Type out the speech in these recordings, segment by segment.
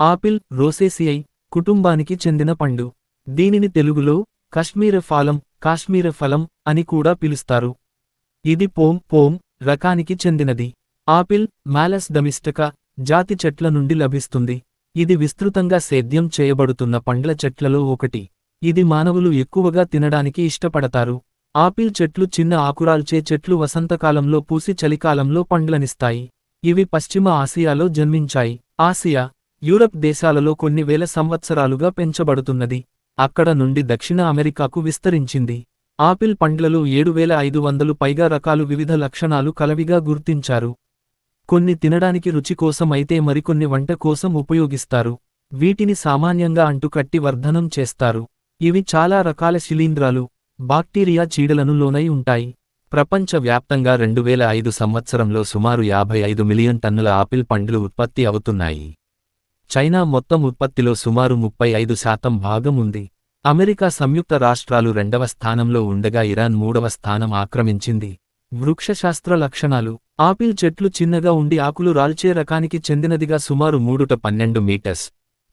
Apple రోసేసియై కుటుంబానికి చెందిన పండు. దీనిని తెలుగులో కశ్మీర ఫాలం కాశ్మీర ఫలం అని కూడా పిలుస్తారు. ఇది పోం పోం రకానికి చెందినది. ఆపిల్ మ్యాలస్ డమిస్టక జాతి చెట్ల నుండి లభిస్తుంది. ఇది విస్తృతంగా సేద్యం చేయబడుతున్న పండ్ల చెట్లలో ఒకటి. ఇది మానవులు ఎక్కువగా తినడానికి ఇష్టపడతారు. ఆపిల్ చెట్లు చిన్న ఆకురాల్చే చెట్లు వసంతకాలంలో పూసి చలికాలంలో పండ్లనిస్తాయి. ఇవి పశ్చిమ ఆసియాలో జన్మించాయి. ఆసియా యూరప్ దేశాలలో కొన్ని వేల సంవత్సరాలుగా పెంచబడుతున్నది. అక్కడ నుండి దక్షిణ అమెరికాకు విస్తరించింది. ఆపిల్ పండ్లలో ఏడు వేల ఐదు వందలు పైగా రకాలు వివిధ లక్షణాలు కలవిగా గుర్తించారు. కొన్ని తినడానికి రుచి కోసం అయితే మరికొన్ని వంట కోసం ఉపయోగిస్తారు. వీటిని సామాన్యంగా అంటుకట్టి వర్ధనం చేస్తారు. ఇవి చాలా రకాల శిలీంధ్రాలు బాక్టీరియా చీడలను లోనై ఉంటాయి. ప్రపంచవ్యాప్తంగా రెండు వేల ఐదు సంవత్సరంలో సుమారు యాభై ఐదు మిలియన్ టన్నుల ఆపిల్ పండ్లు ఉత్పత్తి అవుతున్నాయి. చైనా మొత్తం ఉత్పత్తిలో సుమారు ముప్పై ఐదు శాతం భాగం ఉంది. అమెరికా సంయుక్త రాష్ట్రాలు రెండవ స్థానంలో ఉండగా ఇరాన్ మూడవ స్థానం ఆక్రమించింది. వృక్షశాస్త్ర లక్షణాలు. ఆపిల్ చెట్లు చిన్నగా ఉండి ఆకులు రాల్చే రకానికి చెందినదిగా సుమారు మూడుట పన్నెండు మీటర్స్.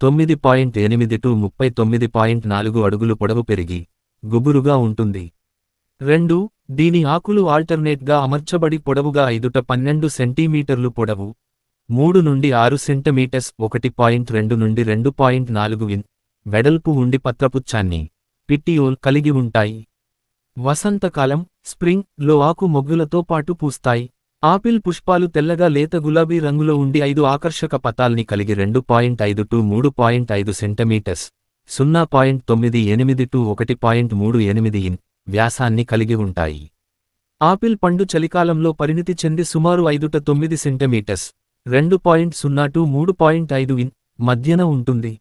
తొమ్మిది పాయింట్ ఎనిమిది టు ముప్పై తొమ్మిది పాయింట్ నాలుగు అడుగులు పొడవు పెరిగి గుబురుగా ఉంటుంది. రెండు దీని ఆకులు ఆల్టర్నేట్గా అమర్చబడి పొడవుగా ఐదుట పన్నెండు సెంటీమీటర్లు పొడవు. మూడు నుండి ఆరు సెంటీమీటర్స్ ఒకటి పాయింట్ రెండు నుండి రెండు పాయింట్ నాలుగు ఇన్ వెడల్పు ఉండి పత్రపుచ్చాన్ని పిట్టియోల్ కలిగి ఉంటాయి. వసంతకాలం స్ప్రింగ్లో ఆకు మొగ్గులతో పాటు పూస్తాయి. ఆపిల్ పుష్పాలు తెల్లగా లేత గులాబీ రంగులో ఉండి ఐదు ఆకర్షక పతాల్ని కలిగి రెండు పాయింట్ ఐదు టు మూడు పాయింట్ ఐదు సెంటీమీటర్స్ సున్నా పాయింట్ తొమ్మిది ఎనిమిది టు ఒకటి పాయింట్ మూడు ఎనిమిది ఇన్ వ్యాసాన్ని కలిగి ఉంటాయి. ఆపిల్ పండు చలికాలంలో పరిణితి చెంది సుమారు ఐదుట తొమ్మిది సెంటీమీటర్స్ రెండు పాయింట్ సున్నా టు మూడు పాయింట్ ఐదు ఇన్ మధ్యన ఉంటుంది.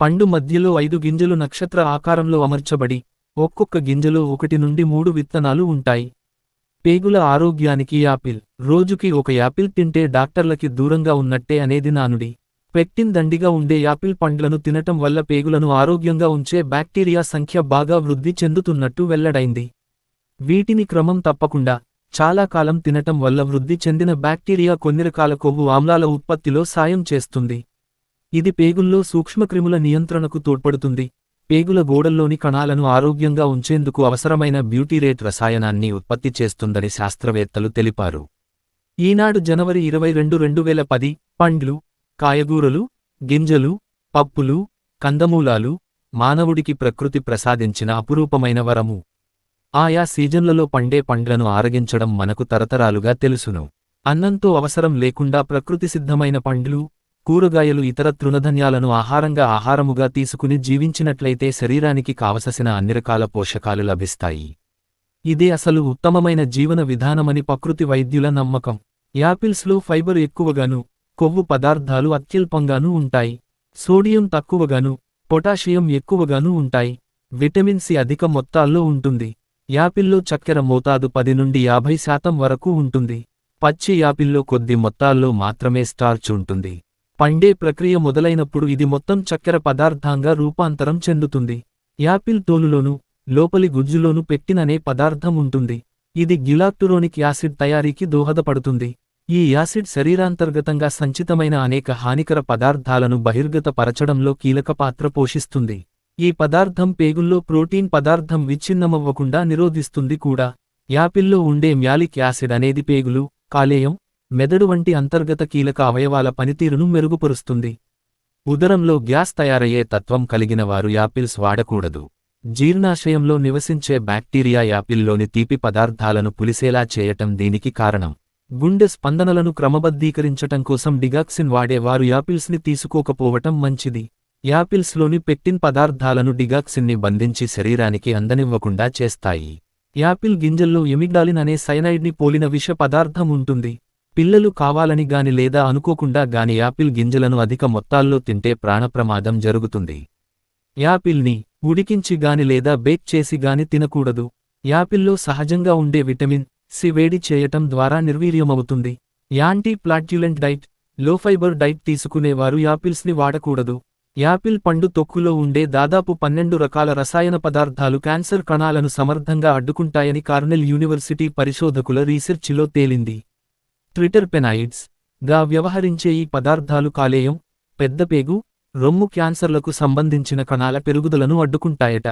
పండు మధ్యలో ఐదు గింజలు నక్షత్ర ఆకారంలో అమర్చబడి ఒక్కొక్క గింజలో ఒకటి నుండి మూడు విత్తనాలు ఉంటాయి. పేగుల ఆరోగ్యానికి యాపిల్. రోజుకి ఒక యాపిల్ తింటే డాక్టర్లకి దూరంగా ఉన్నట్టే అనేది నానుడి. పెక్టిన్ దండిగా ఉండే యాపిల్ పండ్లను తినటం వల్ల పేగులను ఆరోగ్యంగా ఉంచే బ్యాక్టీరియా సంఖ్య బాగా వృద్ధి చెందుతున్నట్టు వెల్లడైంది. వీటిని క్రమం తప్పకుండా చాలా కాలం తినటం వల్ల వృద్ధి చెందిన బ్యాక్టీరియా కొన్ని రకాల కొవ్వు ఆమ్లాల ఉత్పత్తిలో సాయం చేస్తుంది. ఇది పేగుల్లో సూక్ష్మక్రిముల నియంత్రణకు తోడ్పడుతుంది. పేగుల గోడల్లోని కణాలను ఆరోగ్యంగా ఉంచేందుకు అవసరమైన బ్యూటీరేట్ రసాయనాన్ని ఉత్పత్తి చేస్తుందని శాస్త్రవేత్తలు తెలిపారు. ఈనాడు జనవరి ఇరవై రెండు రెండు వేల పది పండ్లు కాయగూరలు గింజలు పప్పులు కందమూలాలు మానవుడికి ప్రకృతి ప్రసాదించిన అపురూపమైన వరము. ఆయా సీజన్లలో పండే పండ్లను ఆరగించడం మనకు తరతరాలుగా తెలుసును. అన్నంతో అవసరం లేకుండా ప్రకృతి సిద్ధమైన పండ్లు కూరగాయలు ఇతర తృణధన్యాలను ఆహారంగా ఆహారముగా తీసుకుని జీవించినట్లయితే శరీరానికి కావలసిన అన్ని రకాల పోషకాలు లభిస్తాయి. ఇదే అసలు ఉత్తమమైన జీవన విధానమని ప్రకృతి వైద్యుల నమ్మకం. యాపిల్స్లో ఫైబర్ ఎక్కువగాను కొవ్వు పదార్థాలు అత్యల్పంగానూ ఉంటాయి. సోడియం తక్కువగాను పొటాషియం ఎక్కువగానూ ఉంటాయి. విటమిన్ సి అధిక మొత్తాల్లో ఉంటుంది. యాపిల్లో చక్కెర మోతాదు పది నుండి యాభై శాతం వరకు ఉంటుంది. పచ్చి యాపిల్లో కొద్ది మొత్తాల్లో మాత్రమే స్టార్చ్ ఉంటుంది. పండే ప్రక్రియ మొదలైనప్పుడు ఇది మొత్తం చక్కెర పదార్థంగా రూపాంతరం చెందుతుంది. యాపిల్ తోలులోను లోపలి గుజ్జులోను పెట్టిననే పదార్థం ఉంటుంది. ఇది గిలాక్టురోనిక్ యాసిడ్ తయారీకి దోహదపడుతుంది. ఈ యాసిడ్ శరీరాంతర్గతంగా సంచితమైన అనేక హానికర పదార్థాలను బహిర్గతపరచడంలో కీలక పాత్ర పోషిస్తుంది. ఈ పదార్థం పేగుల్లో ప్రోటీన్ పదార్థం విచ్ఛిన్నమవ్వకుండా నిరోధిస్తుంది కూడా. యాపిల్లో ఉండే మ్యాలిక్ యాసిడ్ అనేది పేగులు కాలేయం మెదడు వంటి అంతర్గత కీలక అవయవాల పనితీరును మెరుగుపరుస్తుంది. ఉదరంలో గ్యాస్ తయారయ్యే తత్వం కలిగిన వారు యాపిల్స్ వాడకూడదు. జీర్ణాశయంలో నివసించే బ్యాక్టీరియా యాపిల్లోని తీపి పదార్థాలను పులిసేలా చేయటం దీనికి కారణం. గుండె స్పందనలను క్రమబద్ధీకరించటం కోసం డిగాక్సిన్ వాడే వారు యాపిల్స్ని తీసుకోకపోవటం మంచిది. యాపిల్స్లోని పెక్టిన్ పదార్థాలను డిగాక్సిన్ని బంధించి శరీరానికి అందనివ్వకుండా చేస్తాయి. యాపిల్ గింజల్లో ఎమిగ్డాలిన్ అనే సైనైడ్ని పోలిన విష పదార్థం ఉంటుంది. పిల్లలు కావాలని గాని లేదా అనుకోకుండా గాని యాపిల్ గింజలను అధిక మొత్తాల్లో తింటే ప్రాణప్రమాదం జరుగుతుంది. యాపిల్ని ఉడికించి గాని లేదా బేక్ చేసి గాని తినకూడదు. యాపిల్లో సహజంగా ఉండే విటమిన్ సి వేడి చేయటం ద్వారా నిర్వీర్యమవుతుంది. యాంటీ ప్లాట్యులెంట్ డైట్లో ఫైబర్ డైట్ తీసుకునేవారు యాపిల్స్ని వాడకూడదు. యాపిల్ పండు తొక్కులో ఉండే దాదాపు పన్నెండు రకాల రసాయన పదార్థాలు క్యాన్సర్ కణాలను సమర్థంగా అడ్డుకుంటాయని కార్నెల్ యూనివర్సిటీ పరిశోధకుల రీసెర్చిలో తేలింది. ట్విటర్ పెనాయిడ్స్గా వ్యవహరించే ఈ పదార్థాలు కాలేయం పెద్దపేగు రొమ్ము క్యాన్సర్లకు సంబంధించిన కణాల పెరుగుదలను అడ్డుకుంటాయట.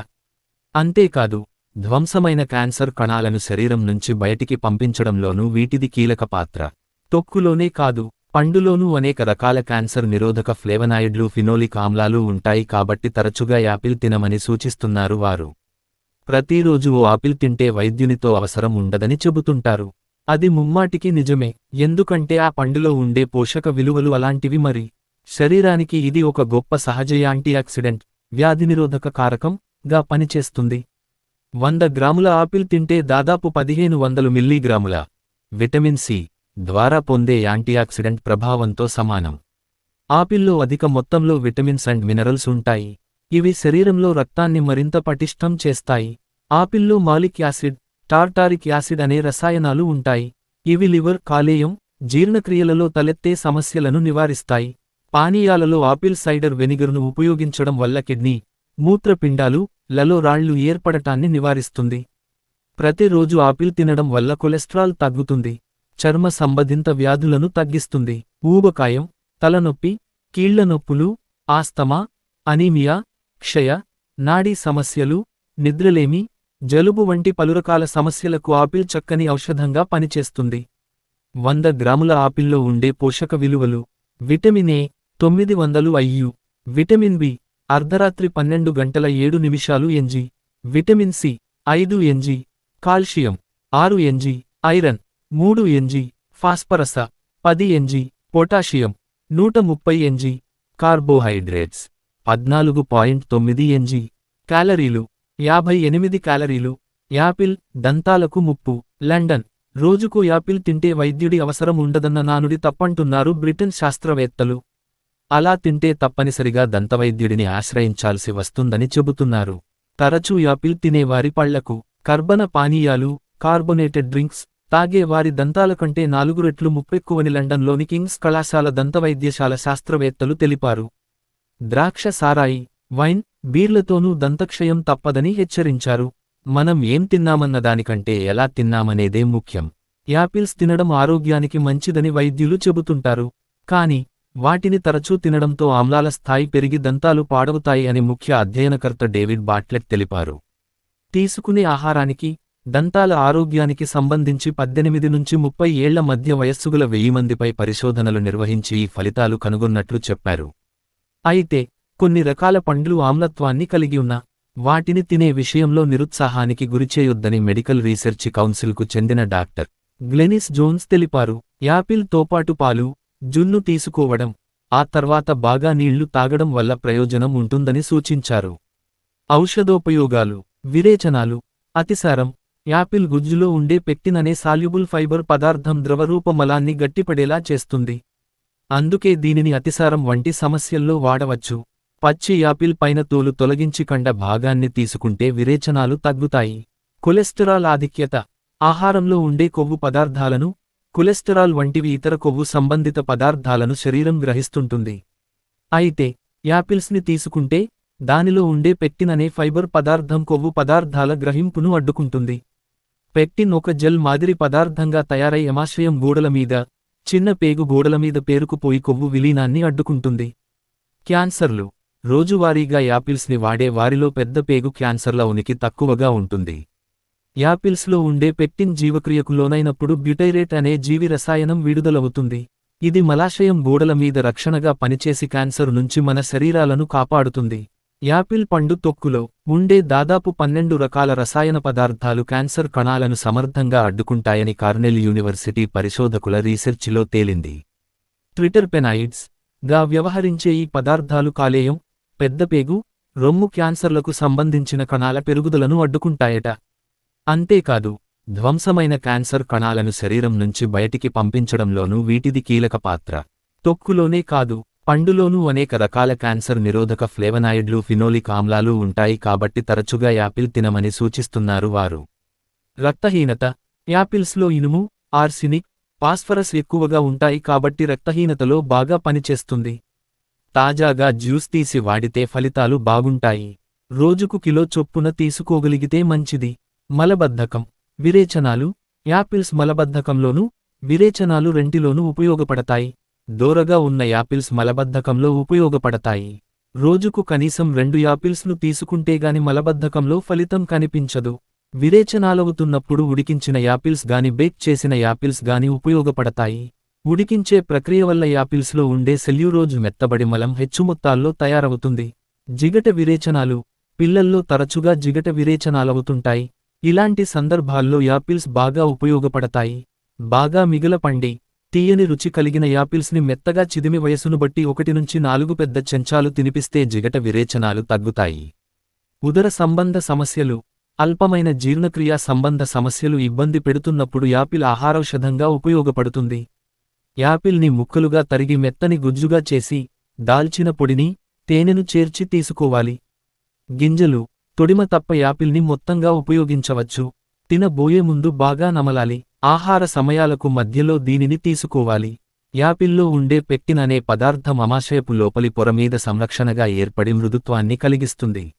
అంతేకాదు ధ్వంసమైన క్యాన్సర్ కణాలను శరీరం నుంచి బయటికి పంపించడంలోనూ వీటిది కీలక పాత్ర. తొక్కులోనే కాదు పండులోనూ అనేక రకాల క్యాన్సర్ నిరోధక ఫ్లేవనాయిడ్లు ఫినోలిక్ ఆమ్లాలు ఉంటాయి కాబట్టి తరచుగా యాపిల్ తినమని సూచిస్తున్నారు వారు. ప్రతిరోజు ఓ ఆపిల్ తింటే వైద్యునితో అవసరం ఉండదని చెబుతుంటారు. అది ముమ్మాటికి నిజమే. ఎందుకంటే ఆ పండులో ఉండే పోషక విలువలు అలాంటివి మరి. శరీరానికి ఇది ఒక గొప్ప సహజ యాంటీఆక్సిడెంట్ వ్యాధి నిరోధక కారకం గా పనిచేస్తుంది. వంద గ్రాముల ఆపిల్ తింటే దాదాపు పదిహేను వందలు మిల్లీగ్రాముల విటమిన్ సి ద్వారా పొందే యాంటీఆక్సిడెంట్ ప్రభావంతో సమానం. ఆపిల్లో అధిక మొత్తంలో విటమిన్స్ అండ్ మినరల్స్ ఉంటాయి. ఇవి శరీరంలో రక్తాన్ని మరింత పటిష్టం చేస్తాయి. ఆపిల్లో మాలిక్ యాసిడ్ టార్టారిక్ యాసిడ్ అనే రసాయనాలు ఉంటాయి. ఇవి లివర్ కాలేయం జీర్ణక్రియలలో తలెత్తే సమస్యలను నివారిస్తాయి. పానీయాలలో ఆపిల్ సైడర్ వెనిగర్ను ఉపయోగించడం వల్ల కిడ్నీ మూత్రపిండాలు లలో రాళ్ళు ఏర్పడటాన్ని నివారిస్తుంది. ప్రతిరోజు ఆపిల్ తినడం వల్ల కొలెస్ట్రాల్ తగ్గుతుంది. చర్మ సంబంధిత వ్యాధులను తగ్గిస్తుంది. ఊబకాయం తలనొప్పి కీళ్ళ నొప్పులు ఆస్తమా అనీమియా క్షయ నాడీ సమస్యలు నిద్రలేమి జలుబు వంటి పలురకాల సమస్యలకు ఆపిల్ చక్కని ఔషధంగా పనిచేస్తుంది. వంద గ్రాముల ఆపిల్లో ఉండే పోషక విలువలు విటమిన్ ఏ తొమ్మిది వందలు ఐయు విటమిన్ బి అర్ధరాత్రి పన్నెండు గంటల ఏడు నిమిషాలు ఎన్జీ విటమిన్ సి ఐదు ఎన్జీ కాల్షియం ఆరు ఎన్జీ ఐరన్ మూడు ఎన్జీ ఫాస్పరస పది ఎన్జీ పొటాషియం నూట ముప్పై ఎన్జీ కార్బోహైడ్రేట్స్ పద్నాలుగు పాయింట్ తొమ్మిది ఎన్జీ క్యాలరీలు యాభై ఎనిమిది క్యాలరీలు యాపిల్ దంతాలకు ముప్పు లండన్ రోజుకు యాపిల్ తింటే వైద్యుడి అవసరం ఉండదన్న నానుడి తప్పంటున్నారు బ్రిటన్ శాస్త్రవేత్తలు. అలా తింటే తప్పనిసరిగా దంతవైద్యుడిని ఆశ్రయించాల్సి వస్తుందని చెబుతున్నారు. తరచూ యాపిల్ తినేవారి పళ్ళకు కర్బన పానీయాలు కార్బొనేటెడ్ డ్రింక్స్ తాగే వారి దంతాల కంటే నాలుగు రెట్లు ముప్పెక్కువని లండన్లోని కింగ్స్ కళాశాల దంతవైద్యశాల శాస్త్రవేత్తలు తెలిపారు. ద్రాక్ష సారాయి వైన్ బీర్లతోనూ దంతక్షయం తప్పదని హెచ్చరించారు. మనం ఏం తిన్నామన్న దానికంటే ఎలా తిన్నామనేదే ముఖ్యం. యాపిల్స్ తినడం ఆరోగ్యానికి మంచిదని వైద్యులు చెబుతుంటారు. కాని వాటిని తరచూ తినడంతో ఆమ్లాల స్థాయి పెరిగి దంతాలు పాడవుతాయి అని ముఖ్య అధ్యయనకర్త డేవిడ్ బాట్లెట్ తెలిపారు. తీసుకునే ఆహారానికి దంతాల ఆరోగ్యానికి సంబంధించి పద్దెనిమిది నుంచి ముప్పై ఏళ్ళ మధ్య వయస్సుగల వెయ్యి మందిపై పరిశోధనలు నిర్వహించి ఈ ఫలితాలు కనుగొన్నట్లు చెప్పారు. అయితే కొన్ని రకాల పండ్లు ఆమ్లత్వాన్ని కలిగి ఉన్న వాటిని తినే విషయంలో నిరుత్సాహానికి గురిచేయొద్దని మెడికల్ రీసెర్చ్ కౌన్సిల్కు చెందిన డాక్టర్ గ్లెనిస్ జోన్స్ తెలిపారు. యాపిల్ తోపాటు పాలు జున్ను తీసుకోవడం ఆ తర్వాత బాగా నీళ్ళు తాగడం వల్ల ప్రయోజనం ఉంటుందని సూచించారు. ఔషధోపయోగాలు విరేచనాలు అతిసారం యాపిల్ గుజ్జులో ఉండే పెక్టిననే సాల్యుబుల్ ఫైబర్ పదార్థం ద్రవరూప మలాన్ని గట్టిపడేలా చేస్తుంది. అందుకే దీనిని అతిసారం వంటి సమస్యల్లో వాడవచ్చు. పచ్చి యాపిల్ పైన తోలు తొలగించి కండ భాగాన్ని తీసుకుంటే విరేచనాలు తగ్గుతాయి. కొలెస్టరాల్ ఆధిక్యత. ఆహారంలో ఉండే కొవ్వు పదార్థాలను కొలెస్టరాల్ వంటివి ఇతర కొవ్వు సంబంధిత పదార్థాలను శరీరం గ్రహిస్తుంటుంది. అయితే యాపిల్స్ని తీసుకుంటే దానిలో ఉండే పెక్టిన్ అనే ఫైబర్ పదార్థం కొవ్వు పదార్థాల గ్రహింపును అడ్డుకుంటుంది. పెక్టిన్ ఒక జెల్ మాదిరి పదార్థంగా తయారై యమాశ్రయం గోడల మీద చిన్న పేగు గోడల మీద పేరుకుపోయి కొవ్వు విలీనాన్ని అడ్డుకుంటుంది. క్యాన్సర్లు. రోజువారీగా యాపిల్స్ని వాడే వారిలో పెద్ద పేగు క్యాన్సర్ల ఉనికి తక్కువగా ఉంటుంది. యాపిల్స్లో ఉండే పెక్టిన్ జీవక్రియకు లోనైనప్పుడు బ్యూటైరేట్ అనే జీవి రసాయనం విడుదలవుతుంది. ఇది మలాశయం గోడల మీద రక్షణగా పనిచేసి క్యాన్సర్ నుంచి మన శరీరాలను కాపాడుతుంది. యాపిల్ పండు తొక్కులో ఉండే దాదాపు పన్నెండు రకాల రసాయన పదార్థాలు క్యాన్సర్ కణాలను సమర్థంగా అడ్డుకుంటాయని కార్నెల్ యూనివర్సిటీ పరిశోధకుల రీసెర్చిలో తేలింది. ట్విటర్ పెనాయిడ్స్గా వ్యవహరించే ఈ పదార్థాలు కాలేయం పెద్దపేగు రొమ్ము క్యాన్సర్లకు సంబంధించిన కణాల పెరుగుదలను అడ్డుకుంటాయట. అంతేకాదు ధ్వంసమైన క్యాన్సర్ కణాలను శరీరం నుంచి బయటికి పంపించడంలోనూ వీటిది కీలక పాత్ర. తొక్కులోనే కాదు పండులోనూ అనేక రకాల క్యాన్సర్ నిరోధక ఫ్లేవనాయిడ్లు ఫినోలిక్ ఆమ్లాలు ఉంటాయి కాబట్టి తరచుగా యాపిల్ తినమని సూచిస్తున్నారు వారు. రక్తహీనత. యాపిల్స్లో ఇనుము ఆర్సినిక్ ఫాస్ఫరస్ ఎక్కువగా ఉంటాయి కాబట్టి రక్తహీనతలో బాగా పనిచేస్తుంది. తాజాగా జ్యూస్ తీసి వాడితే ఫలితాలు బాగుంటాయి. రోజుకు కిలో చొప్పున తీసుకోగలిగితే మంచిది. మలబద్ధకం. విరేచనాలు. యాపిల్స్ మలబద్ధకంలోనూ విరేచనాలు రెంటిలోనూ ఉపయోగపడతాయి. దోరగా ఉన్న యాపిల్స్ మలబద్ధకంలో ఉపయోగపడతాయి. రోజుకు కనీసం రెండు యాపిల్స్ను తీసుకుంటేగాని మలబద్ధకంలో ఫలితం కనిపించదు. విరేచనాలవుతున్నప్పుడు ఉడికించిన యాపిల్స్ గాని బేక్ చేసిన యాపిల్స్ గాని ఉపయోగపడతాయి. ఉడికించే ప్రక్రియ వల్ల యాపిల్స్లో ఉండే సెల్యూరోజ్ మెత్తబడి మలం హెచ్చు మొత్తాల్లో తయారవుతుంది. జిగట విరేచనాలు పిల్లల్లో తరచుగా జిగట విరేచనాలవుతుంటాయి. ఇలాంటి సందర్భాల్లో యాపిల్స్ బాగా ఉపయోగపడతాయి. బాగా మిగిలపండి. తీయని రుచి కలిగిన యాపిల్స్ని మెత్తగా చిదిమి వయసును బట్టి ఒకటి నుంచి నాలుగు పెద్ద చెంచాలు తినిపిస్తే జిగట విరేచనాలు తగ్గుతాయి. ఉదర సంబంధ సమస్యలు. అల్పమైన జీర్ణక్రియా సంబంధ సమస్యలు ఇబ్బంది పెడుతున్నప్పుడు యాపిల్ ఆహారౌషధంగా ఉపయోగపడుతుంది. యాపిల్ని ముక్కలుగా తరిగి మెత్తని గుజ్జుగా చేసి దాల్చిన పొడిని తేనెను చేర్చి తీసుకోవాలి. గింజలు. తొడిమ తప్ప యాపిల్ని మొత్తంగా ఉపయోగించవచ్చు. తినబోయే ముందు బాగా నమలాలి. ఆహార సమయాలకు మధ్యలో దీనిని తీసుకోవాలి. యాపిల్లో ఉండే పెక్టిన్ అనే పదార్థం అమాశయపు లోపలి పొరమీద సంరక్షణగా ఏర్పడి మృదుత్వాన్ని కలిగిస్తుంది.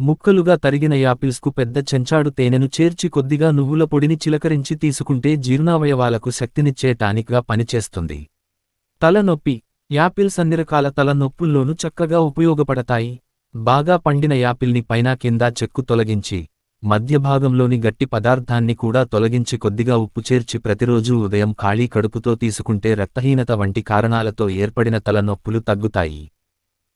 ముక్కలుగా తరిగిన యాపిల్స్కు పెద్ద చెంచాడు తేనెను చేర్చి కొద్దిగా నువ్వుల పొడిని చిలకరించి తీసుకుంటే జీర్ణావయవాలకు శక్తినిచ్చే టానిక్గా పనిచేస్తుంది. తలనొప్పి. యాపిల్స్ అన్ని రకాల తలనొప్పుల్లోనూ చక్కగా ఉపయోగపడతాయి. బాగా పండిన యాపిల్ని పైన కింద చెక్కు తొలగించి మధ్యభాగంలోని గట్టి పదార్థాన్ని కూడా తొలగించి కొద్దిగా ఉప్పు చేర్చి ప్రతిరోజూ ఉదయం ఖాళీ కడుపుతో తీసుకుంటే రక్తహీనత వంటి కారణాలతో ఏర్పడిన తలనొప్పులు తగ్గుతాయి.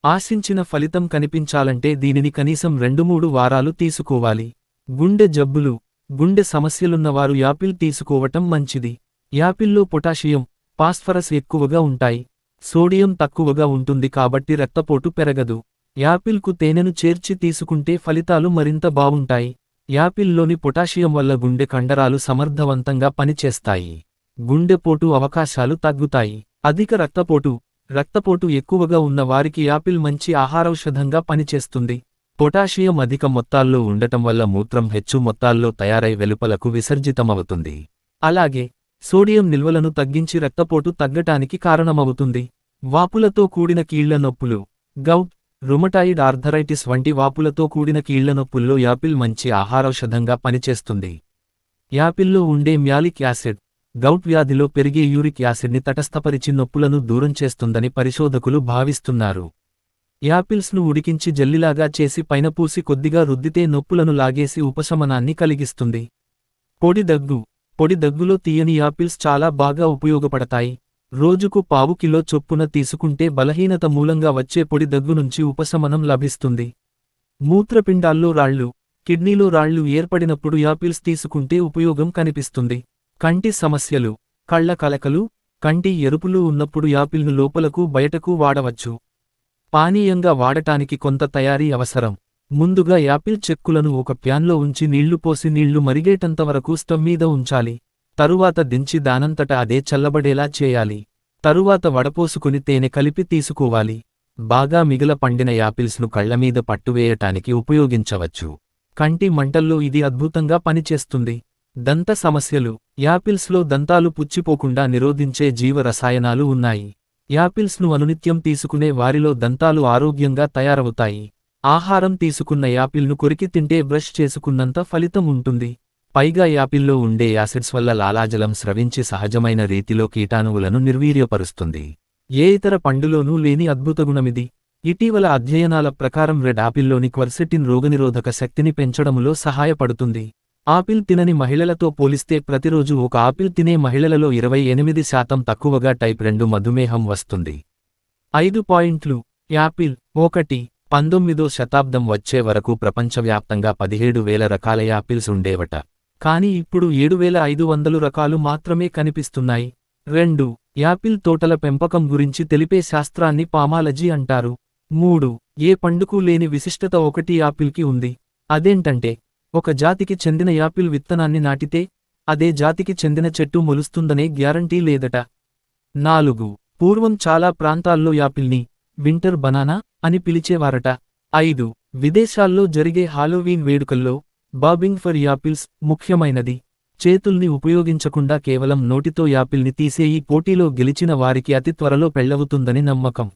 ఆశించిన ఫలితం కనిపించాలంటే దీనిని కనీసం రెండు మూడు వారాలు తీసుకోవాలి. గుండె జబ్బులు గుండె సమస్యలున్నవారు యాపిల్ తీసుకోవటం మంచిది. యాపిల్లో పొటాషియం పాస్ఫరస్ ఎక్కువగా ఉంటాయి. సోడియం తక్కువగా ఉంటుంది కాబట్టి రక్తపోటు పెరగదు. యాపిల్కు తేనెను చేర్చి తీసుకుంటే ఫలితాలు మరింత బావుంటాయి యాపిల్లోని పొటాషియం వల్ల గుండె కండరాలు సమర్థవంతంగా పనిచేస్తాయి. గుండెపోటు అవకాశాలు తగ్గుతాయి. అధిక రక్తపోటు రక్తపోటు ఎక్కువగా ఉన్న వారికి యాపిల్ మంచి ఆహారౌషధంగా పనిచేస్తుంది. పొటాషియం అధిక మొత్తాల్లో ఉండటం వల్ల మూత్రం హెచ్చు మొత్తాల్లో తయారై వెలుపలకు విసర్జితమవుతుంది. అలాగే సోడియం నిల్వలను తగ్గించి రక్తపోటు తగ్గటానికి కారణమవుతుంది. వాపులతో కూడిన కీళ్ళ నొప్పులు గౌట్ రుమటాయిడ్ ఆర్థరైటిస్ వంటి వాపులతో కూడిన కీళ్ళనొప్పుల్లో యాపిల్ మంచి ఆహారౌషధంగా పనిచేస్తుంది. యాపిల్లో ఉండే మ్యాలిక్ యాసిడ్ గౌట్ వ్యాధిలో పెరిగే యూరిక్ యాసిడ్ని తటస్థపరిచి నొప్పులను దూరం చేస్తుందని పరిశోధకులు భావిస్తున్నారు. యాపిల్స్ను ఉడికించి జల్లిలాగా చేసి పైన పూసి కొద్దిగా రుద్దితే నొప్పులను లాగేసి ఉపశమనాన్ని కలిగిస్తుంది. పొడి దగ్గు పొడి దగ్గులో తీయని యాపిల్స్ చాలా బాగా ఉపయోగపడతాయి. రోజుకు పావు కిలో చొప్పున తీసుకుంటే బలహీనత మూలంగా వచ్చే పొడి దగ్గు నుంచి ఉపశమనం లభిస్తుంది. మూత్రపిండాల్లో రాళ్ళు కిడ్నీలో రాళ్ళు ఏర్పడినప్పుడు యాపిల్స్ తీసుకుంటే ఉపయోగం కనిపిస్తుంది. కంటి సమస్యలు కళ్ళ కలకలు కంటి ఎరుపులు ఉన్నప్పుడు యాపిల్ను లోపలకు బయటకు వాడవచ్చు. పానీయంగా వాడటానికి కొంత తయారీ అవసరం. ముందుగా యాపిల్ చెక్కులను ఒక ప్యాన్లో ఉంచి నీళ్ళు పోసి నీళ్ళు మరిగేటంతవరకు స్టవ్ మీద ఉంచాలి. తరువాత దించి దానంతట అదే చల్లబడేలా చేయాలి. తరువాత వడపోసుకుని తేనె కలిపి తీసుకోవాలి. బాగా మిగిల పండిన యాపిల్స్ను కళ్ళమీద పట్టువేయటానికి ఉపయోగించవచ్చు. కంటి మంటల్లో ఇది అద్భుతంగా పనిచేస్తుంది. దంత సమస్యలు. యాపిల్స్లో దంతాలు పుచ్చిపోకుండా నిరోధించే జీవ రసాయనాలు ఉన్నాయి. యాపిల్స్ను అనునిత్యం తీసుకునే వారిలో దంతాలు ఆరోగ్యంగా తయారవుతాయి. ఆహారం తీసుకున్న యాపిల్ను కొరికి తింటే బ్రష్ చేసుకున్నంత ఫలితం ఉంటుంది. పైగా యాపిల్లో ఉండే యాసిడ్స్ వల్ల లాలాజలం స్రవించి సహజమైన రీతిలో కీటాణువులను నిర్వీర్యపరుస్తుంది. ఏ ఇతర పండులోనూ లేని అద్భుతగుణమిది ఇటీవల అధ్యయనాల ప్రకారం రెడ్ ఆపిల్లోని క్వర్సెటిన్ రోగనిరోధక శక్తిని పెంచడములో సహాయపడుతుంది. ఆపిల్ తినని మహిళలతో పోలిస్తే ప్రతిరోజు ఒక ఆపిల్ తినే మహిళలలో ఇరవై ఎనిమిది శాతం తక్కువగా టైప్ రెండు మధుమేహం వస్తుంది. ఐదు పాయింట్లు. యాపిల్ ఒకటి పంతొమ్మిదో శతాబ్దం వచ్చే వరకు ప్రపంచవ్యాప్తంగా పదిహేడు వేల రకాల యాపిల్స్ ఉండేవట. కాని ఇప్పుడు ఏడు వేల ఐదు వందలు రకాలు మాత్రమే కనిపిస్తున్నాయి. రెండు యాపిల్ తోటల పెంపకం గురించి తెలిపే శాస్త్రాన్ని పామాలజీ అంటారు. మూడు ఏ పండుకు లేని విశిష్టత ఒకటి యాపిల్కి ఉంది. అదేంటంటే ఒక జాతికి చెందిన యాపిల్ విత్తనాన్ని నాటితే అదే జాతికి చెందిన చెట్టు మొలుస్తుందనే గ్యారంటీ లేదట. నాలుగు పూర్వం చాలా ప్రాంతాల్లో యాపిల్ని వింటర్ బనానా అని పిలిచేవారట. ఐదు విదేశాల్లో జరిగే హాలోవీన్ వేడుకల్లో బాబింగ్ ఫర్ యాపిల్స్ ముఖ్యమైనది. చేతుల్ని ఉపయోగించకుండా కేవలం నోటితో యాపిల్ని తీసే ఈ పోటీలో గెలిచిన వారికి అతి త్వరలో పెళ్ళవుతుందని నమ్మకం.